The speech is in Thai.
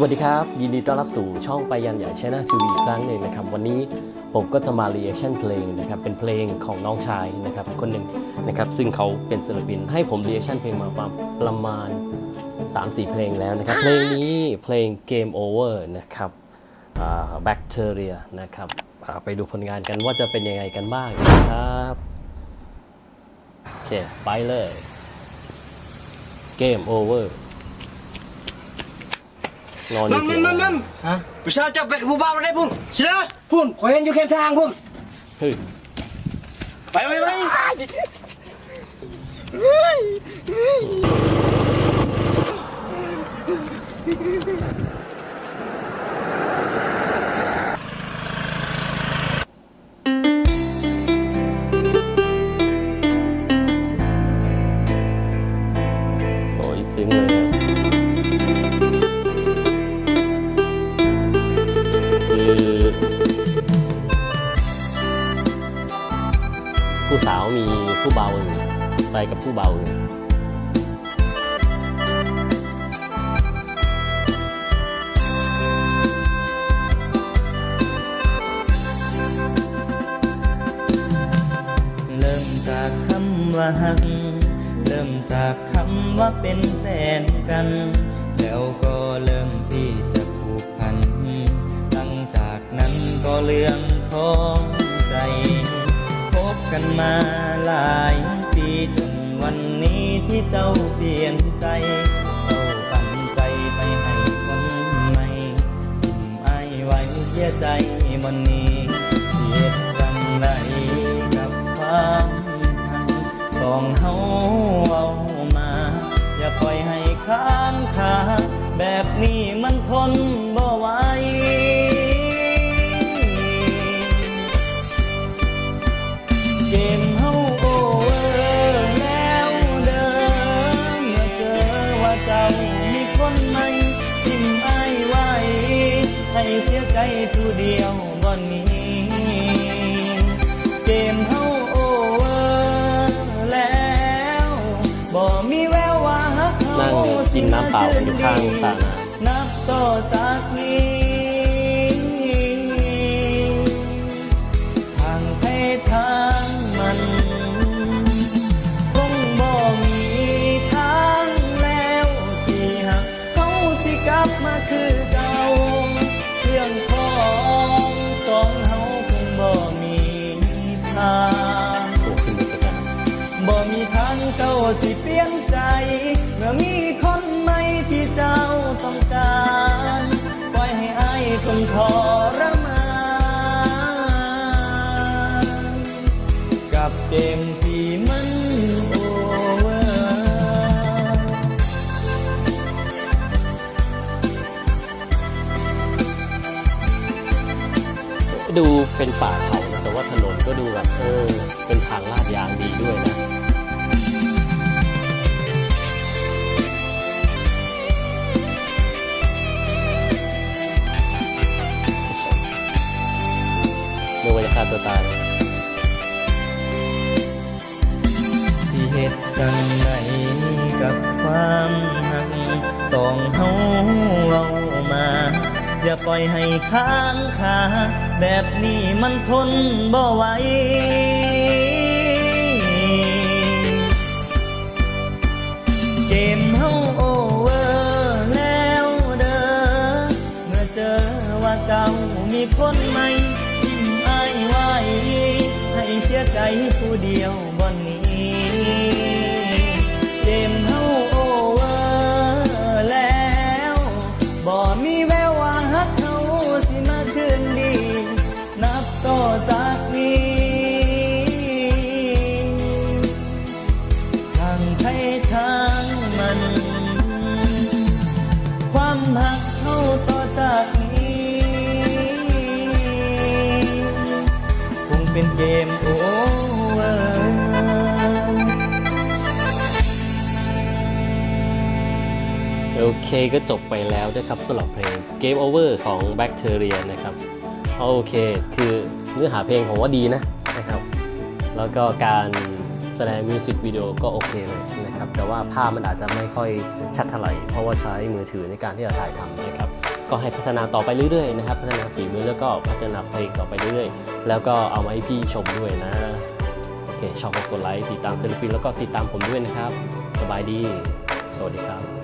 วัสดีครับ ยินดีต้อนรับสู่ช่องไปยันใหญ่ชนะทีวีอีกครั้งหนึ่งนะครับ วันนี้ผมก็จะมาเรีแอคชั่นเพลงนะครับ เป็นเพลงของน้องชายนะครับ คนหนึ่งนะครับ ซึ่งเขาเป็นศิลปินให้ผมเรีแอคชั่นเพลงมาประประมาณ 3-4 เพลงแล้วนะครับ เพลงนี้เพลง Game Over นะครับอ่า Bacteria นะครับอ่าไปดูผลงานกันว่าจะเป็นยังไงกันบ้างนะครับโอเคไปเลย Game Over นอนอยู่ Mam, เตียง mam, mam, mam. ฮะ Bisa capek ke bubang ada pun. Sila. พุ่นขอยเห็นอยู่แคมทางพุ่นเฮ้ย Baik, baik, baik. โอ้ยซึ้งเลยาวมีผู้เบาอยู่ไปกับผู้เบาอยู่เริ่มจากคำว่าหัก เริ่มจากคำว่าเป็นแฟนกัน แล้วก็เริ่มที่จะผูกพันหลังจากนั้นก็เรื่องของ กันมาหลายปีจนวันนี้ที่เจ้าเปลี่ยนใจ เจ้าปันใจไปให้คนใหม่ทิมไอายไว้เสียใจวันนี้เสียจังไรกับความหักสองเฮาเอามา อย่าปล่อยให้ค้างคาแบบนี้มันทนบ่ไหว ผู้เดียวบ่หนี้เกมเฮาโอเวอร์แล้วบ่มีแววว่าฮักนั่เฮางกินน้ำเปล่าอยู่ข้างสระน้นับต่อจาก สิเปลี่ยนใจ เมื่อมีคนใหม่ที่เจ้าต้องการ ปล่อยให้อายทนทรมานกับเกมที่มันโอเวอร์ดูเป็นป่าเขานะแต่ว่าถนนก็ดูแบบเออเป็นทาตัวตายสิเหตุจังไหนกับความหักสองเฮาเอามา อย่าปล่อยให้ค้างคาแบบนี้มันทนบ่ไหว ใจผู้เดียวบนนี้เกมเฮาโอเวอร์แล้วบ่มีแววว่าฮักเขาสิมาคืนดี นับต่อจากนี้ทางไทยทางมัน ความหักเขาต่อจากนี้คงเป็นเกมโอ เคก็จบไปแล้วนะครับสำหรับเพลง Game Over ของ Bacteria นะครับโอเคคือเนื้อหาเพลงผมว่าดีนะนะครับ แล้วก็การแสดงมิวสิกวิดีโอก็โอเคเลยนะครับ แต่ว่าภาพมันอาจจะไม่ค่อยชัดเท่าไหร่เพราะว่าใช้มือถือในการที่จะถ่ายทำนะครับ ก็ให้พัฒนาต่อไปเรื่อยๆนะครับ พัฒนาฝีมือแล้วก็พัฒนาเพลงต่อไปเรื่อยๆ แล้วก็เอามาให้พี่ชมด้วยนะโอเคชอบก็กดไลค์ติดตามศิลปินแล้วก็ติดตามผมด้วยนะครับ สบายดี สวัสดีครับ